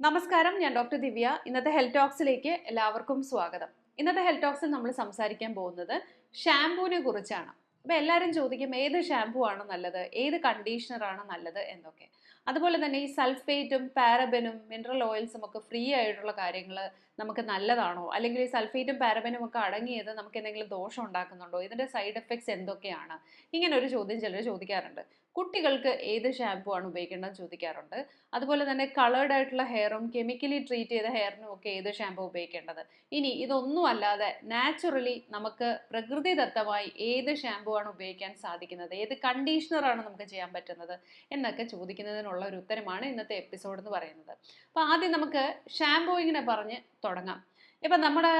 നമസ്കാരം ഞാൻ ഡോക്ടർ ദിവ്യ. ഇന്നത്തെ ഹെൽത്ത് ടോക്സിലേക്ക് എല്ലാവർക്കും സ്വാഗതം. ഇന്നത്തെ ഹെൽത്ത് ടോക്സിൽ നമ്മൾ സംസാരിക്കാൻ പോകുന്നത് ഷാംപൂവിനെ കുറിച്ചാണ്. അപ്പോൾ എല്ലാവരും ചോദിക്കും ഏത് ഷാംപൂ ആണ് നല്ലത്? ഏത് കണ്ടീഷണർ ആണ് നല്ലത്? എന്നൊക്കെ. അതുപോലെ തന്നെ ഈ സൾഫേറ്റും പാരബനും മിനറൽ ഓയിൽസും ഒക്കെ ഫ്രീ ആയിട്ടുള്ള കാര്യങ്ങൾ നമുക്ക് നല്ലതാണോ? അല്ലെങ്കിൽ ഈ സൾഫേറ്റും പാരബനും ഒക്കെ അടങ്ങിയത് നമുക്ക് എന്തെങ്കിലും ദോഷം ഉണ്ടാക്കുന്നുണ്ടോ? ഇതിന്റെ സൈഡ് എഫക്ട്സ് എന്തൊക്കെയാണ്? ഇങ്ങനെ ഒരു ചോദ്യം ചിലർ ചോദിക്കാറുണ്ട്. കുട്ടികൾക്ക് ഏത് ഷാമ്പു ആണ് ഉപയോഗിക്കേണ്ടതെന്ന് ചോദിക്കാറുണ്ട്. അതുപോലെ തന്നെ കളേർഡ് ആയിട്ടുള്ള ഹെയറും കെമിക്കലി ട്രീറ്റ് ചെയ്ത ഹെയറിനും ഒക്കെ ഏത് ഷാമ്പു ഉപയോഗിക്കേണ്ടത്? ഇനി ഇതൊന്നും അല്ലാതെ നാച്ചുറലി നമുക്ക് പ്രകൃതിദത്തമായി ഏത് ഷാമ്പു ആണ് ഉപയോഗിക്കാൻ സാധിക്കുന്നത്? ഏത് കണ്ടീഷണറാണ് നമുക്ക് ചെയ്യാൻ പറ്റുന്നത്? എന്നൊക്കെ ചോദിക്കുന്നതിനുള്ള ഒരു ഉത്തരമാണ് ഇന്നത്തെ എപ്പിസോഡ് എന്ന് പറയുന്നത്. അപ്പോൾ ആദ്യം നമുക്ക് ഷാംപൂയിങ്ങിനെ പറഞ്ഞ് തുടങ്ങാം. ഇപ്പം നമ്മുടെ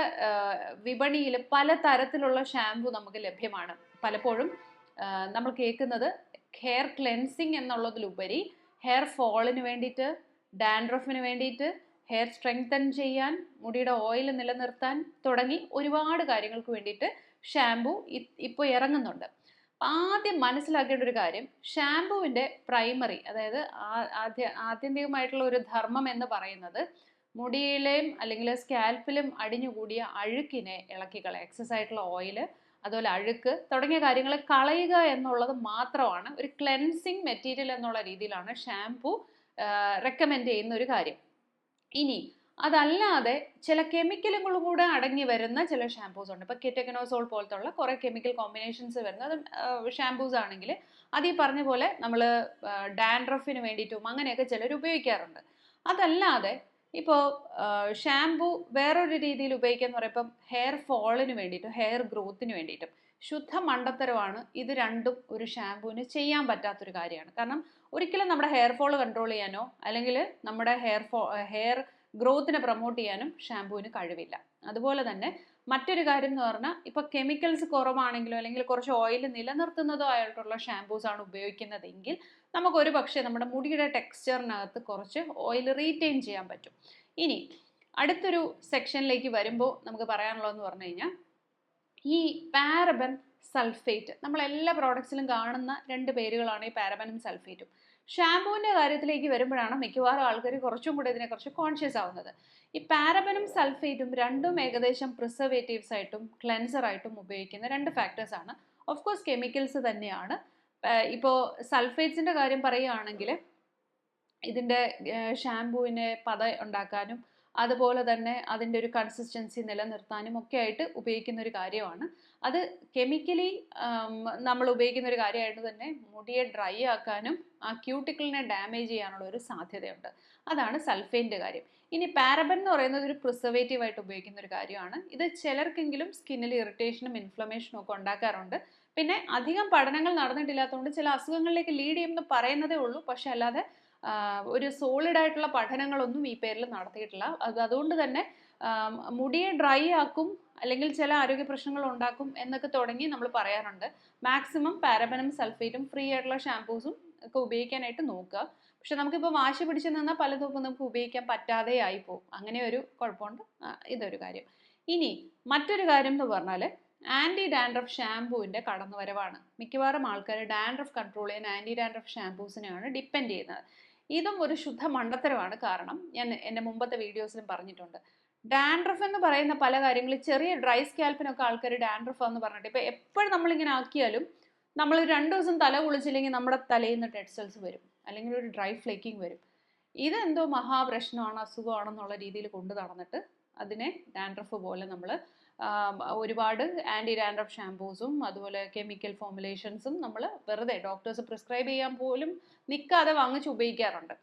വിപണിയിൽ പല തരത്തിലുള്ള ഷാമ്പു നമുക്ക് ലഭ്യമാണ്. പലപ്പോഴും നമ്മൾ കേൾക്കുന്നത് ഹെയർ ക്ലെൻസിങ് എന്നുള്ളതിലുപരി ഹെയർ ഫോളിന് വേണ്ടിയിട്ട് ഡാൻഡ്രഫിന് വേണ്ടിയിട്ട് ഹെയർ സ്ട്രെങ്തൻ ചെയ്യാൻ മുടിയുടെ ഓയിൽ നിലനിർത്താൻ തുടങ്ങി ഒരുപാട് കാര്യങ്ങൾക്ക് വേണ്ടിയിട്ട് ഷാംപൂ ഇപ്പോൾ ഇറങ്ങുന്നുണ്ട്. ആദ്യം മനസ്സിലാക്കേണ്ട ഒരു കാര്യം ഷാംപൂവിന്റെ പ്രൈമറി അതായത് ആദ്യ ആത്യന്തികമായിട്ടുള്ള ഒരു ധർമ്മം എന്ന് പറയുന്നത് മുടിയിലെയും അല്ലെങ്കിൽ സ്കാൽപ്പിലും അടിഞ്ഞുകൂടിയ അഴുക്കിനെ ഇളക്കിക്കളെ എക്സസ് ആയിട്ടുള്ള ഓയിൽ അതുപോലെ അഴുക്ക് തുടങ്ങിയ കാര്യങ്ങൾ കളയുക എന്നുള്ളത് മാത്രമാണ്. ഒരു ക്ലെൻസിങ് മെറ്റീരിയൽ എന്നുള്ള രീതിയിലാണ് ഷാംപൂ റെക്കമെൻഡ് ചെയ്യുന്ന ഒരു കാര്യം. ഇനി അതല്ലാതെ ചില കെമിക്കലുകളും കൂടെ അടങ്ങി വരുന്ന ചില ഷാംപൂസ് ഉണ്ട്. ഇപ്പോൾ കെറ്റക്കനോസോൾ പോലത്തുള്ള കുറേ കെമിക്കൽ കോമ്പിനേഷൻസ് വരുന്ന അത് ഷാംപൂസ് ആണെങ്കിൽ അത് ഈ പറഞ്ഞ പോലെ നമ്മൾ ഡാൻഡ്രഫിന് വേണ്ടിയിട്ടും അങ്ങനെയൊക്കെ ചിലർ ഉപയോഗിക്കാറുണ്ട്. അതല്ലാതെ ഇപ്പോൾ ഷാംപൂ വേറൊരു രീതിയിൽ ഉപയോഗിക്കുക എന്ന് പറയുമ്പം ഹെയർ ഫോളിന് വേണ്ടിയിട്ടും ഹെയർ ഗ്രോത്തിന് വേണ്ടിയിട്ടും ശുദ്ധ മണ്ടത്തരമാണ് ഇത് രണ്ടും ഒരു ഷാംപൂവിന് ചെയ്യാൻ പറ്റാത്തൊരു കാര്യമാണ്. കാരണം ഒരിക്കലും നമ്മുടെ ഹെയർ ഫോൾ കൺട്രോൾ ചെയ്യാനോ അല്ലെങ്കിൽ നമ്മുടെ ഹെയർ ഫോ ഹെയർ ഗ്രോത്തിനെ പ്രൊമോട്ട് ചെയ്യാനും ഷാംപൂവിന് കഴിവില്ല. അതുപോലെ തന്നെ മറ്റൊരു കാര്യം എന്ന് പറഞ്ഞാൽ ഇപ്പോൾ കെമിക്കൽസ് കുറവാണെങ്കിലോ അല്ലെങ്കിൽ കുറച്ച് ഓയിൽ നിലനിർത്തുന്നതോ ആയിട്ടുള്ള ഷാംപൂസ് ആണ് ഉപയോഗിക്കുന്നതെങ്കിൽ നമുക്ക് ഒരു പക്ഷേ നമ്മുടെ മുടിയുടെ ടെക്സ്ചറിനകത്ത് കുറച്ച് ഓയിൽ റീറ്റെയിൻ ചെയ്യാൻ പറ്റും. ഇനി അടുത്തൊരു സെക്ഷനിലേക്ക് വരുമ്പോൾ നമുക്ക് പറയാനുള്ളതെന്ന് പറഞ്ഞു കഴിഞ്ഞാൽ ഈ പാരബൻ സൾഫേറ്റ് നമ്മൾ എല്ലാ പ്രോഡക്ട്സിലും കാണുന്ന രണ്ട് പേരുകളാണ് ഈ പാരബനും സൾഫേറ്റും ഷാമ്പൂവിന്റെ കാര്യത്തിലേക്ക് വരുമ്പോഴാണ് മിക്കവാറും ആൾക്കാർ കുറച്ചും കൂടെ ഇതിനെക്കുറിച്ച് കോൺഷ്യസ് ആവുന്നത്. ഈ പാരബനും സൾഫേറ്റും രണ്ടും ഏകദേശം പ്രിസർവേറ്റീവ്സ് ആയിട്ടും ക്ലെൻസർ ആയിട്ടും ഉപയോഗിക്കുന്ന രണ്ട് ഫാക്ടേഴ്സ് ആണ്. ഓഫ് കോഴ്സ് കെമിക്കൽസ് തന്നെയാണ്. ഇപ്പോൾ സൾഫേറ്റ്സിന്റെ കാര്യം പറയുകയാണെങ്കിൽ ഇതിന്റെ ഷാംപൂവിനെ പത ഉണ്ടാക്കാനും അതുപോലെ തന്നെ അതിന്റെ ഒരു കൺസിസ്റ്റൻസി നിലനിർത്താനും ഒക്കെ ആയിട്ട് ഉപയോഗിക്കുന്ന ഒരു കാര്യമാണ്. അത് കെമിക്കലി നമ്മൾ ഉപയോഗിക്കുന്ന ഒരു കാര്യമായിട്ട് തന്നെ മുടിയെ ഡ്രൈ ആക്കാനും ആ ക്യൂട്ടിക്കിളിനെ ഡാമേജ് ചെയ്യാനുള്ള ഒരു സാധ്യതയുണ്ട്. അതാണ് സൾഫേന്റെ കാര്യം. ഇനി പാരബൻ എന്ന് പറയുന്നത് ഒരു പ്രിസർവേറ്റീവ് ആയിട്ട് ഉപയോഗിക്കുന്ന ഒരു കാര്യമാണ്. ഇത് ചിലർക്കെങ്കിലും സ്കിന്നിൽ ഇറിറ്റേഷനും ഇൻഫ്ലമേഷനും ഒക്കെ ഉണ്ടാക്കാറുണ്ട്. പിന്നെ അധികം പഠനങ്ങൾ നടന്നിട്ടില്ലാത്തതുകൊണ്ട് ചില അസുഖങ്ങളിലേക്ക് ലീഡ് ചെയ്യുമെന്ന് പറയുന്നതേ ഉള്ളൂ. പക്ഷെ അല്ലാതെ ഒരു സോളിഡ് ആയിട്ടുള്ള പഠനങ്ങളൊന്നും ഈ പേരിൽ നടത്തിയിട്ടില്ല. അത് അതുകൊണ്ട് തന്നെ മുടി മുടിയെ ഡ്രൈ ആക്കും അല്ലെങ്കിൽ ചില ആരോഗ്യ പ്രശ്നങ്ങൾ ഉണ്ടാക്കും എന്നൊക്കെ തുടങ്ങി നമ്മൾ പറയാറുണ്ട്. മാക്സിമം പാരബനും സൾഫേറ്റും ഫ്രീ ആയിട്ടുള്ള ഷാംപൂസും ഒക്കെ ഉപയോഗിക്കാനായിട്ട് നോക്കുക. പക്ഷെ നമുക്കിപ്പോൾ വാശി പിടിച്ച് നിന്നാൽ പലതും ഇപ്പം നമുക്ക് ഉപയോഗിക്കാൻ പറ്റാതെ ആയിപ്പോവും അങ്ങനെ ഒരു കുഴപ്പമുണ്ട്. ഇതൊരു കാര്യം. ഇനി മറ്റൊരു കാര്യം എന്ന് പറഞ്ഞാൽ ആന്റി ഡാൻഡ്രഫ് ഷാംപൂവിന്റെ കടന്നുവരവാണ്. മിക്കവാറും ആൾക്കാർ ഡാൻഡ്രഫ് കൺട്രോൾ ചെയ്യാൻ ആന്റി ഡാൻഡ്രഫ് ഷാംപൂസിനെയാണ് ഡിപ്പെൻഡ് ചെയ്യുന്നത്. ഇതും ഒരു ശുദ്ധ മണ്ടത്തരമാണ് കാരണം ഞാൻ എന്റെ മുമ്പത്തെ വീഡിയോസിലും പറഞ്ഞിട്ടുണ്ട്. ഡാൻഡ്രഫ് എന്ന് പറയുന്ന പല കാര്യങ്ങളും ചെറിയ ഡ്രൈ സ്കാൽപ്പിനൊക്കെ ആൾക്കാർ ഡാൻഡ്രഫ് എന്ന് പറഞ്ഞിട്ട് ഇപ്പോൾ എപ്പോഴും നമ്മളിങ്ങനെ ആക്കിയാലും നമ്മൾ രണ്ട് ദിവസം തല കുളിച്ചില്ലെങ്കിൽ നമ്മുടെ തലയിൽ നിന്ന് ഡെഡ് സെൽസ് വരും. അല്ലെങ്കിൽ ഒരു ഡ്രൈ ഫ്ലേക്കിംഗ് വരും. ഇതെന്തോ മഹാപ്രശ്നമാണ് അസുഖമാണെന്നുള്ള രീതിയിൽ കൊണ്ടു നടന്നിട്ട് അതിനെ ഡാൻഡ്രഫ് പോലെ നമ്മൾ ഒരുപാട് ആന്റി ഡാൻഡ്രഫ് ഷാമ്പൂസും അതുപോലെ കെമിക്കൽ ഫോമുലേഷൻസും നമ്മൾ വെറുതെ ഡോക്ടേഴ്സ് പ്രിസ്ക്രൈബ് ചെയ്യാൻ പോലും നിൽക്കാതെ വാങ്ങിച്ച് ഉപയോഗിക്കാറുണ്ട്.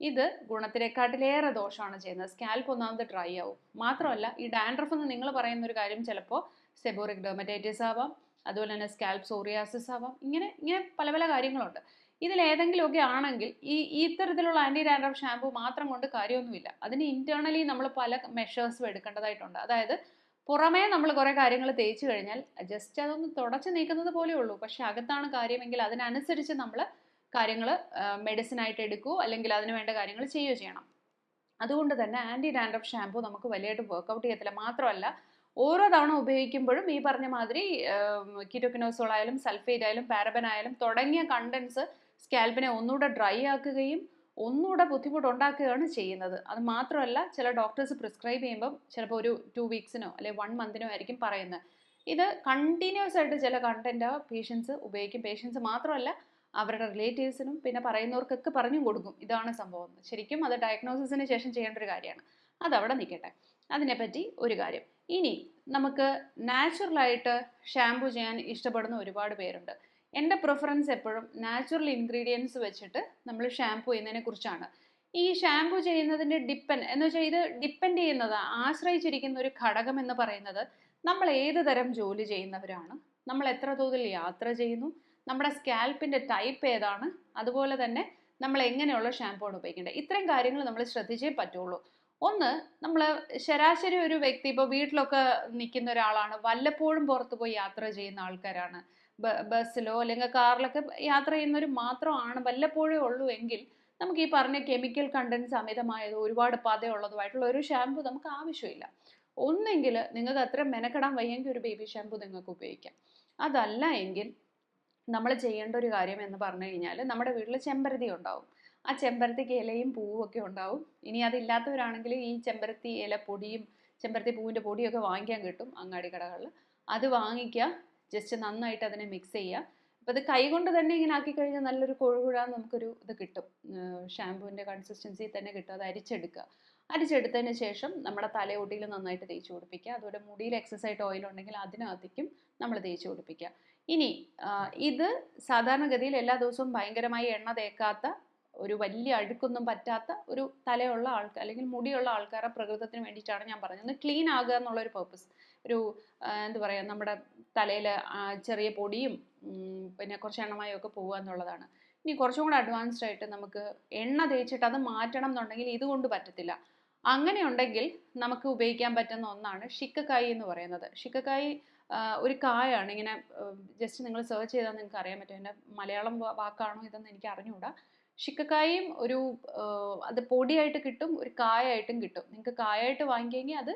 ഇത് ഗുണത്തിനെക്കാട്ടിലേറെ ദോഷമാണ് ചെയ്യുന്നത്. സ്കാൽപ്പ് ഒന്നാമത് ഡ്രൈ ആവും. മാത്രമല്ല ഈ ഡാൻഡ്രഫ് എന്ന് നിങ്ങൾ പറയുന്ന ഒരു കാര്യം ചിലപ്പോൾ സെബോറിക് ഡെർമറ്റൈറ്റിസ് ആവാം അതുപോലെ തന്നെ സ്കാൽപ്പ് സോറിയാസിസ് ആവാം. ഇങ്ങനെ ഇങ്ങനെ പല പല കാര്യങ്ങളുണ്ട്. ഇതിലേതെങ്കിലുമൊക്കെ ആണെങ്കിൽ ഈ ഇത്തരത്തിലുള്ള ആന്റി ഡാൻഡ്രഫ് ഷാമ്പു മാത്രം കൊണ്ട് കാര്യമൊന്നുമില്ല. അതിന് ഇന്റേണലി നമ്മൾ പല മെഷേഴ്സും എടുക്കേണ്ടതായിട്ടുണ്ട്. അതായത് പുറമേ നമ്മൾ കുറേ കാര്യങ്ങൾ തേച്ച് കഴിഞ്ഞാൽ ജസ്റ്റ് അതൊന്ന് തുടച്ച് നീക്കുന്നത് പോലെ ഉള്ളൂ. പക്ഷെ അകത്താണ് കാര്യമെങ്കിൽ അതിനനുസരിച്ച് നമ്മൾ കാര്യങ്ങൾ മെഡിസിൻ ആയിട്ട് എടുക്കുകയോ അല്ലെങ്കിൽ അതിന് വേണ്ട കാര്യങ്ങൾ ചെയ്യുകയോ ചെയ്യണം. അതുകൊണ്ട് തന്നെ ആന്റി ഡാൻഡ്രഫ് ഷാമ്പൂ നമുക്ക് വലിയതായിട്ട് വർക്കൗട്ട് ചെയ്യത്തില്ല. മാത്രമല്ല ഓരോ തവണ ഉപയോഗിക്കുമ്പോഴും ഈ പറഞ്ഞ മാതിരി കിറ്റോക്കിനോസോൾ ആയാലും സൾഫേറ്റ് ആയാലും പാരബൻ ആയാലും തുടങ്ങിയ കണ്ടൻസ് സ്കാൽപ്പിനെ ഒന്നുകൂടെ ഡ്രൈ ആക്കുകയും ഒന്നുകൂടെ ബുദ്ധിമുട്ടുണ്ടാക്കുകയാണ് ചെയ്യുന്നത്. അത് മാത്രമല്ല ചില ഡോക്ടേഴ്സ് പ്രിസ്ക്രൈബ് ചെയ്യുമ്പം ചിലപ്പോൾ ഒരു ടു വീക്സിനോ അല്ലെങ്കിൽ വൺ മന്തിനോ ആയിരിക്കും പറയുന്നത്. ഇത് കണ്ടിന്യൂസ് ആയിട്ട് ചില കണ്ടന്റ് പേഷ്യൻസ് ഉപയോഗിക്കും. പേഷ്യൻസ് മാത്രമല്ല അവരുടെ റിലേറ്റീവ്സിനും പിന്നെ പറയുന്നവർക്കൊക്കെ പറഞ്ഞും കൊടുക്കും. ഇതാണ് സംഭവം. ശരിക്കും അത് ഡയഗ്നോസിസിന് ശേഷം ചെയ്യേണ്ട ഒരു കാര്യമാണ്. അത് അവിടെ നിൽക്കട്ടെ. അതിനെപ്പറ്റി ഒരു കാര്യം. ഇനി നമുക്ക് നാച്ചുറലായിട്ട് ഷാമ്പു ചെയ്യാൻ ഇഷ്ടപ്പെടുന്ന ഒരുപാട് പേരുണ്ട്. എന്റെ പ്രിഫറൻസ് എപ്പോഴും നാച്ചുറൽ ഇൻഗ്രീഡിയൻസ് വെച്ചിട്ട് നമ്മൾ ഷാംപൂ ചെയ്യുന്നതിനെ കുറിച്ചാണ്. ഈ ഷാംപൂ ചെയ്യുന്നതിന്റെ ഡിപ്പെൻഡ് എന്ന് വെച്ചാൽ ഇത് ഡിപ്പെൻഡ് ചെയ്യുന്നത് ആശ്രയിച്ചിരിക്കുന്ന ഒരു ഘടകം എന്ന് പറയുന്നത് നമ്മൾ ഏത് തരം ജോലി ചെയ്യുന്നവരാണ്. നമ്മൾ എത്ര തോതിൽ യാത്ര ചെയ്യുന്നു. നമ്മുടെ സ്കാൽപ്പിന്റെ ടൈപ്പ് ഏതാണ്. അതുപോലെ തന്നെ നമ്മൾ എങ്ങനെയുള്ള ഷാംപൂ ആണ് ഉപയോഗിക്കേണ്ടത്. ഇത്രയും കാര്യങ്ങൾ നമ്മൾ ശ്രദ്ധിച്ചേ പറ്റുള്ളൂ. ഒന്ന് നമ്മൾ ശരാശരി ഒരു വ്യക്തി ഇപ്പോൾ വീട്ടിലൊക്കെ നിൽക്കുന്ന ഒരാളാണ് വല്ലപ്പോഴും പുറത്ത് പോയി യാത്ര ചെയ്യുന്ന ആൾക്കാരാണ്. ബസ്സിലോ അല്ലെങ്കിൽ കാറിലൊക്കെ യാത്ര ചെയ്യുന്നവർ മാത്രമാണ് വല്ലപ്പോഴേ ഉള്ളൂ എങ്കിൽ നമുക്ക് ഈ പറഞ്ഞ കെമിക്കൽ കണ്ടൻസ് അമിതമായതോ ഒരുപാട് പതയുള്ളതുമായിട്ടുള്ള ഒരു ഷാമ്പു നമുക്ക് ആവശ്യമില്ല. ഒന്നെങ്കിൽ നിങ്ങൾക്ക് അത്ര മെനക്കെടാൻ വയ്യെങ്കിൽ ഒരു ബേബി ഷാമ്പു നിങ്ങൾക്ക് ഉപയോഗിക്കാം. അതല്ല എങ്കിൽ നമ്മൾ ചെയ്യേണ്ട ഒരു കാര്യം എന്ന് പറഞ്ഞു കഴിഞ്ഞാൽ നമ്മുടെ വീട്ടിൽ ചെമ്പരത്തി ഉണ്ടാവും. ആ ചെമ്പരത്തിക്ക് ഇലയും പൂവും ഒക്കെ ഉണ്ടാവും. ഇനി അതില്ലാത്തവരാണെങ്കിൽ ഈ ചെമ്പരത്തി ഇല പൊടിയും ചെമ്പരത്തി പൂവിന്റെ പൊടിയൊക്കെ വാങ്ങിക്കാൻ കിട്ടും അങ്ങാടി കടകളിൽ. അത് വാങ്ങിക്കുക. ജസ്റ്റ് നന്നായിട്ട് അതിനെ മിക്സ് ചെയ്യുക. അപ്പോൾ അത് കൈകൊണ്ട് തന്നെ ഇങ്ങനെ ആക്കി കഴിഞ്ഞാൽ നല്ലൊരു കൊഴുകുഴാന്ന് നമുക്കൊരു ഇത് കിട്ടും. ഷാമ്പുവിന്റെ കൺസിസ്റ്റൻസി തന്നെ കിട്ടും. അത് അരിച്ചെടുക്കുക. അരിച്ചെടുത്തതിന് ശേഷം നമ്മുടെ തലയോട്ടിയിൽ നന്നായിട്ട് തേച്ച് പിടിപ്പിക്കുക. അതുപോലെ മുടിയിൽ എക്സസൈറ്റ് ഓയിൽ ഉണ്ടെങ്കിൽ അതിനകത്തേക്കും നമ്മൾ തേച്ച് പിടിപ്പിക്കുക. ഇനി ഇത് സാധാരണഗതിയിൽ എല്ലാ ദിവസവും ഭയങ്കരമായി എണ്ണ തേക്കാത്ത ഒരു വലിയ അഴുക്കൊന്നും പറ്റാത്ത ഒരു തലയുള്ള ആൾക്കാർ അല്ലെങ്കിൽ മുടിയുള്ള ആൾക്കാരുടെ പ്രകൃതത്തിന് വേണ്ടിയിട്ടാണ് ഞാൻ പറഞ്ഞത്. ക്ലീൻ ആകുക എന്നുള്ളൊരു പർപ്പസ് ഒരു എന്താ പറയുക നമ്മുടെ തലയിൽ ചെറിയ പൊടിയും പിന്നെ കുറച്ച് എണ്ണമയം ഒക്കെ പോകുക എന്നുള്ളതാണ്. ഇനി കുറച്ചും കൂടെ അഡ്വാൻസ്ഡ് ആയിട്ട് നമുക്ക് എണ്ണ തേച്ചിട്ട് അത് മാറ്റണം എന്നുണ്ടെങ്കിൽ ഇതുകൊണ്ട് പറ്റത്തില്ല. അങ്ങനെ ഉണ്ടെങ്കിൽ നമുക്ക് ഉപയോഗിക്കാൻ പറ്റുന്ന ഒന്നാണ് ഷിക്കക്കായി എന്ന് പറയുന്നത്. ഷിക്കക്കായി ഒരു കായാണ്. ഇങ്ങനെ ജസ്റ്റ് നിങ്ങൾ സെർച്ച് ചെയ്താൽ നിങ്ങൾക്ക് അറിയാൻ പറ്റും. എന്റെ മലയാളം വാക്കാണോ ഇതെന്ന് എനിക്ക് അറിഞ്ഞുകൂടാ. ഷിക്കക്കായും ഒരു അത് പൊടിയായിട്ട് കിട്ടും ഒരു കായായിട്ടും കിട്ടും. നിങ്ങൾക്ക് കായായിട്ട് വാങ്ങിക്കുമെങ്കിൽ അത്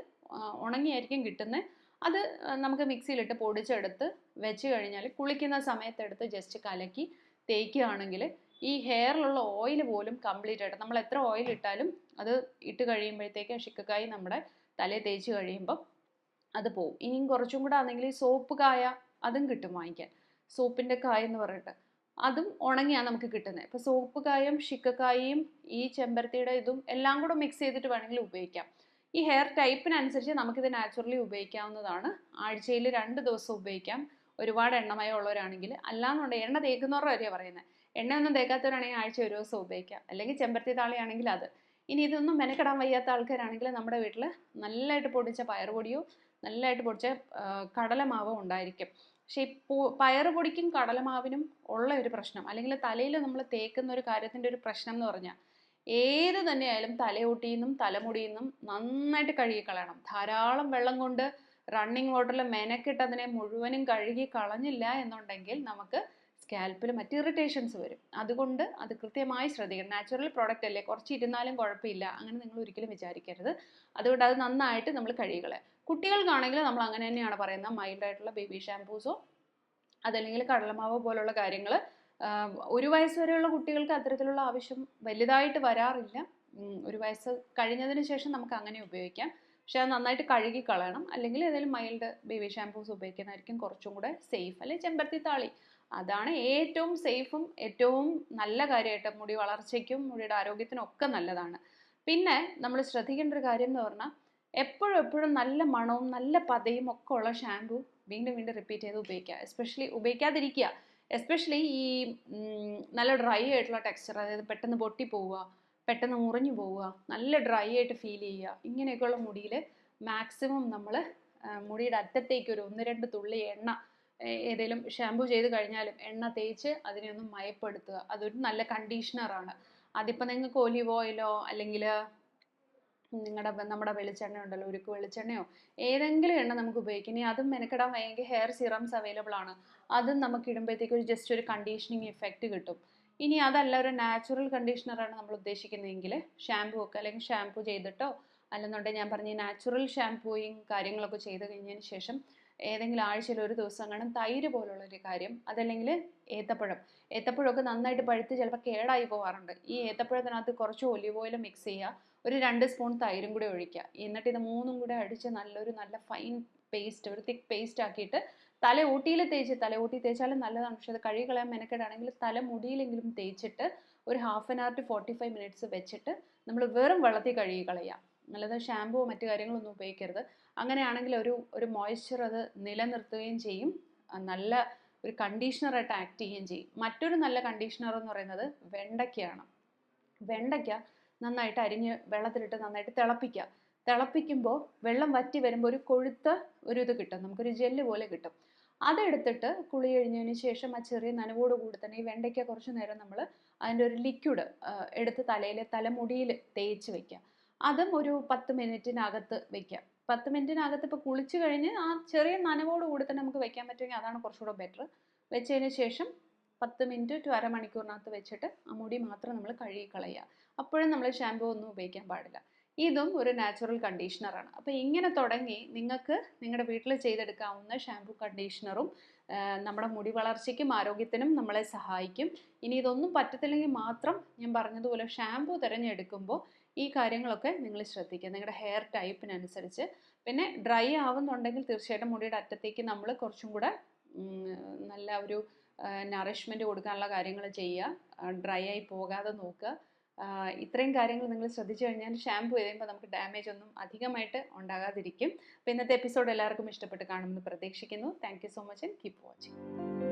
ഉണങ്ങിയായിരിക്കും കിട്ടുന്നത്. അത് നമുക്ക് മിക്സിയിലിട്ട് പൊടിച്ചെടുത്ത് വെച്ച് കഴിഞ്ഞാൽ കുളിക്കുന്ന സമയത്തെടുത്ത് ജസ്റ്റ് കലക്കി തേക്കുകയാണെങ്കിൽ ഈ ഹെയറിലുള്ള ഓയിൽ പോലും കംപ്ലീറ്റ് ആയിട്ട് നമ്മൾ എത്ര ഓയിൽ ഇട്ടാലും അത് ഇട്ട് കഴിയുമ്പോഴത്തേക്ക് ഷിക്കക്കായി നമ്മുടെ തലയിൽ തേച്ച് കഴിയുമ്പം അത് പോവും. ഇനിയും കുറച്ചും കൂടെ ആണെങ്കിൽ ഈ സോപ്പ് കായ അതും കിട്ടും വാങ്ങിക്കാൻ. സോപ്പിന്റെ കായ എന്ന് പറഞ്ഞിട്ട്. അതും ഉണങ്ങിയാണ് നമുക്ക് കിട്ടുന്നത് ഇപ്പോൾ സോപ്പ് കായും ഷിക്കക്കായും ഈ ചെമ്പരത്തിയുടെ ഇതും എല്ലാം കൂടെ മിക്സ് ചെയ്തിട്ട് വേണമെങ്കിൽ ഉപയോഗിക്കാം. ഈ ഹെയർ ടൈപ്പിനനുസരിച്ച് നമുക്കിത് നാച്ചുറലി ഉപയോഗിക്കാവുന്നതാണ്. ആഴ്ചയിൽ രണ്ട് ദിവസം ഉപയോഗിക്കാം. ഒരുപാട് എണ്ണമയം ഉള്ളവരാണെങ്കിൽ. അല്ലാന്നുണ്ടെങ്കിൽ എണ്ണ തേക്കുന്നവരുടെ വരെയാണ് പറയുന്നത്. എണ്ണയൊന്നും തേക്കാത്തവരാണെങ്കിൽ ആഴ്ച ഒരു ദിവസം ഉപയോഗിക്കാം. അല്ലെങ്കിൽ ചെമ്പരത്തി താളിയാണെങ്കിൽ അത്. ഇനി ഇതൊന്നും മെനക്കെടാൻ വയ്യാത്ത ആൾക്കാരാണെങ്കിൽ നമ്മുടെ വീട്ടിൽ നല്ലതായിട്ട് പൊടിച്ച പയറുപൊടിയോ നല്ലതായിട്ട് പൊടിച്ച കടലമാവോ ഉണ്ടായിരിക്കും. പക്ഷേ ഇപ്പോൾ പയറുപൊടിക്കും കടലമാവിനും ഉള്ള ഒരു പ്രശ്നം. അല്ലെങ്കിൽ തലയിൽ നമ്മൾ തേക്കുന്ന ഒരു കാര്യത്തിന്റെ ഒരു പ്രശ്നം എന്ന് പറഞ്ഞാൽ ഏത് തന്നെയായാലും തലയോട്ടിയിൽ നിന്നും തലമുടിയിൽ നിന്നും നന്നായിട്ട് കഴുകി കളയണം ധാരാളം വെള്ളം കൊണ്ട് റണ്ണിങ് വാട്ടറിൽ മെനക്കിട്ടതിനെ മുഴുവനും കഴുകി കളഞ്ഞില്ല എന്നുണ്ടെങ്കിൽ നമുക്ക് സ്കാൽപ്പിൽ മറ്റ് ഇറിറ്റേഷൻസ് വരും. അതുകൊണ്ട് അത് കൃത്യമായി ശ്രദ്ധിക്കണം. നാച്ചുറൽ പ്രോഡക്റ്റ് അല്ലേ? കുറച്ച് ഇരുന്നാലും കുഴപ്പമില്ല. അങ്ങനെ നിങ്ങൾ ഒരിക്കലും വിചാരിക്കരുത്. അതുകൊണ്ട് അത് നന്നായിട്ട് നമ്മൾ കഴുകികളെ കുട്ടികൾക്കാണെങ്കിൽ നമ്മൾ അങ്ങനെ തന്നെയാണ് പറയുന്നത്. മൈൽഡ് ആയിട്ടുള്ള ബേബി ഷാംപൂസോ അതല്ലെങ്കിൽ കടലമാവ് പോലുള്ള കാര്യങ്ങൾ ഒരു വയസ്സ് വരെയുള്ള കുട്ടികൾക്ക് അത്തരത്തിലുള്ള ആവശ്യം വലുതായിട്ട് വരാറില്ല. ഒരു വയസ്സ് കഴിഞ്ഞതിന് ശേഷം നമുക്ക് അങ്ങനെ ഉപയോഗിക്കാം. പക്ഷെ അത് നന്നായിട്ട് കഴുകി കളയണം അല്ലെങ്കിൽ ഏതെങ്കിലും മൈൽഡ് ബേബി ഷാംപൂസ് ഉപയോഗിക്കുന്നതായിരിക്കും കുറച്ചും കൂടെ സേഫ് അല്ലെങ്കിൽ ചെമ്പരത്തി താളി. അതാണ് ഏറ്റവും സേഫും ഏറ്റവും നല്ല കാര്യമായിട്ട് മുടി വളർച്ചയ്ക്കും മുടിയുടെ ആരോഗ്യത്തിനും ഒക്കെ നല്ലതാണ്. പിന്നെ നമ്മൾ ശ്രദ്ധിക്കേണ്ട ഒരു കാര്യം എന്ന് പറഞ്ഞാൽ എപ്പോഴും എപ്പോഴും നല്ല മണവും നല്ല പതയും ഒക്കെ ഉള്ള ഷാമ്പൂ വീണ്ടും വീണ്ടും റിപ്പീറ്റ് ചെയ്ത് ഉപയോഗിക്കുക. എസ്പെഷ്യലി ഉപയോഗിക്കാതിരിക്കുക. എസ്പെഷ്യലി ഈ നല്ല ഡ്രൈ ആയിട്ടുള്ള ടെക്സ്ചർ അതായത് പെട്ടെന്ന് പൊട്ടി പോവുക പെട്ടെന്ന് മുറിഞ്ഞു പോവുക നല്ല ഡ്രൈ ആയിട്ട് ഫീൽ ചെയ്യുക ഇങ്ങനെയൊക്കെയുള്ള മുടിയിൽ മാക്സിമം നമ്മൾ മുടിയുടെ അറ്റത്തേക്ക് ഒരു ഒന്ന് രണ്ട് തുള്ളി എണ്ണ ഏതെങ്കിലും ഷാമ്പൂ ചെയ്ത് കഴിഞ്ഞാലും എണ്ണ തേച്ച് അതിനെ ഒന്ന് മയപ്പെടുത്തുക. അതൊരു നല്ല കണ്ടീഷണറാണ് അതിപ്പോൾ നിങ്ങൾക്ക് ഒലിവ് ഓയിലോ അല്ലെങ്കിൽ നിങ്ങളുടെ നമ്മുടെ വെളിച്ചെണ്ണ ഉണ്ടല്ലോ ഉരുക്ക് വെളിച്ചെണ്ണയോ ഏതെങ്കിലും എണ്ണ നമുക്ക് ഉപയോഗിക്കാം. ഇനി അതും മെനക്കെടാൻ വയ്യെങ്കിൽ ഹെയർ സിറംസ് അവൈലബിൾ ആണ്. അതും നമുക്ക് ഇടുമ്പോഴത്തേക്ക് ഒരു ജസ്റ്റ് ഒരു കണ്ടീഷനിങ് ഇഫക്റ്റ് കിട്ടും. ഇനി അതല്ല ഒരു നാച്ചുറൽ കണ്ടീഷണറാണ് നമ്മൾ ഉദ്ദേശിക്കുന്നതെങ്കിൽ ഷാമ്പൂ ഒക്കെ അല്ലെങ്കിൽ ഷാമ്പൂ ചെയ്തിട്ടോ അല്ലെന്നുണ്ടെങ്കിൽ ഞാൻ പറഞ്ഞ നാച്ചുറൽ ഷാമ്പൂയും കാര്യങ്ങളൊക്കെ ചെയ്ത് കഴിഞ്ഞതിന് ശേഷം ഏതെങ്കിലും ആഴ്ചയിൽ ഒരു ദിവസം കാണും. തൈര് പോലുള്ള ഒരു കാര്യം. അതല്ലെങ്കിൽ ഏത്തപ്പഴം. ഏത്തപ്പഴമൊക്കെ നന്നായിട്ട് പഴുത്ത് ചിലപ്പോൾ കേടായി പോകാറുണ്ട് ഈ ഏത്തപ്പഴത്തിനകത്ത് കുറച്ച് ഒലിവ് ഓയിൽ മിക്സ് ചെയ്യുക. ഒരു രണ്ട് സ്പൂൺ തൈരും കൂടി ഒഴിക്കുക. എന്നിട്ട് ഇത് മൂന്നും കൂടെ അടിച്ച് നല്ലൊരു നല്ല ഫൈൻ പേസ്റ്റ് ഒരു തിക്ക് പേസ്റ്റ് ആക്കിയിട്ട് തല ഊട്ടിയിൽ തേച്ച് തല ഊട്ടി തേച്ചാലും നല്ലതാണ്. പക്ഷേ അത് കഴുകി കളയാൻ മെനക്കെടാണെങ്കിൽ തല മുടിയിലെങ്കിലും തേച്ചിട്ട് ഒരു half an hour to forty five minutes വെച്ചിട്ട് നമ്മൾ വെറും വെള്ളത്തിൽ കഴുകി കളയുക അല്ലാതെ ഷാമ്പുവോ മറ്റു കാര്യങ്ങളൊന്നും ഉപയോഗിക്കരുത്. അങ്ങനെയാണെങ്കിൽ ഒരു ഒരു മോയ്സ്ചർ അത് നിലനിർത്തുകയും ചെയ്യും. നല്ല ഒരു കണ്ടീഷണറായിട്ട് ആക്ട് ചെയ്യുകയും ചെയ്യും. മറ്റൊരു നല്ല കണ്ടീഷണർ എന്ന് പറയുന്നത് വെണ്ടയ്ക്കയാണ്. വെണ്ടയ്ക്ക നന്നായിട്ട് അരിഞ്ഞ് വെള്ളത്തിലിട്ട് നന്നായിട്ട് തിളപ്പിക്കുക. തിളപ്പിക്കുമ്പോൾ വെള്ളം വറ്റി വരുമ്പോൾ ഒരു കൊഴുത്ത ഒരു ഇത് കിട്ടും. നമുക്കൊരു ജെല്ല് പോലെ കിട്ടും. അതെടുത്തിട്ട് കുളി കഴിഞ്ഞതിന് ശേഷം ആ ചെറിയ നനവോട് കൂടി തന്നെ ഈ വെണ്ടയ്ക്ക കുറച്ച് നേരം നമ്മൾ അതിന്റെ ഒരു ലിക്വിഡ് എടുത്ത് തലയിൽ തലമുടിയിൽ തേച്ച് വെക്കുക. അതും ഒരു പത്ത് മിനിറ്റിനകത്ത് വെക്കുക. പത്ത് മിനിറ്റിനകത്ത് ഇപ്പോൾ കുളിച്ച് കഴിഞ്ഞ് ആ ചെറിയ നനവോട് കൂടി തന്നെ നമുക്ക് വെക്കാൻ പറ്റുമെങ്കിൽ അതാണ് കുറച്ചുകൂടെ ബെറ്റർ വെച്ചതിന് ശേഷം പത്ത് മിനിറ്റ് ടു അരമണിക്കൂറിനകത്ത് വെച്ചിട്ട് ആ മുടി മാത്രം നമ്മൾ കഴുകി കളയുക. അപ്പോഴും നമ്മൾ ഷാമ്പൂ ഒന്നും ഉപയോഗിക്കാൻ പാടില്ല. ഇതും ഒരു നാച്ചുറൽ കണ്ടീഷണറാണ് അപ്പോൾ ഇങ്ങനെ തുടങ്ങി നിങ്ങൾക്ക് നിങ്ങളുടെ വീട്ടിൽ ചെയ്തെടുക്കാവുന്ന ഷാമ്പൂ കണ്ടീഷണറും നമ്മുടെ മുടി വളർച്ചയ്ക്കും ആരോഗ്യത്തിനും നമ്മളെ സഹായിക്കും. ഇനി ഇതൊന്നും പറ്റത്തില്ലെങ്കിൽ മാത്രം ഞാൻ പറഞ്ഞതുപോലെ ഷാമ്പൂ തിരഞ്ഞെടുക്കുമ്പോൾ ഈ കാര്യങ്ങളൊക്കെ നിങ്ങൾ ശ്രദ്ധിക്കുക. നിങ്ങളുടെ ഹെയർ ടൈപ്പിനനുസരിച്ച് പിന്നെ ഡ്രൈ ആവുന്നുണ്ടെങ്കിൽ തീർച്ചയായിട്ടും മുടിയുടെ അറ്റത്തേക്ക് നമ്മൾ കുറച്ചും കൂടെ നല്ല ഒരു നറിഷ്മെന്റ് കൊടുക്കാനുള്ള കാര്യങ്ങൾ ചെയ്യുക. ഡ്രൈ ആയി പോകാതെ നോക്കുക. ഇത്രയും കാര്യങ്ങൾ നിങ്ങൾ ശ്രദ്ധിച്ചു കഴിഞ്ഞാൽ ഷാമ്പു ചെയ്യുമ്പോൾ നമുക്ക് ഡാമേജ് ഒന്നും അധികമായിട്ട് ഉണ്ടാകാതിരിക്കും. അപ്പോൾ ഇന്നത്തെ എപ്പിസോഡ് എല്ലാവർക്കും ഇഷ്ടപ്പെട്ട് കാണുമെന്ന് പ്രതീക്ഷിക്കുന്നു. Thank so much and keep watching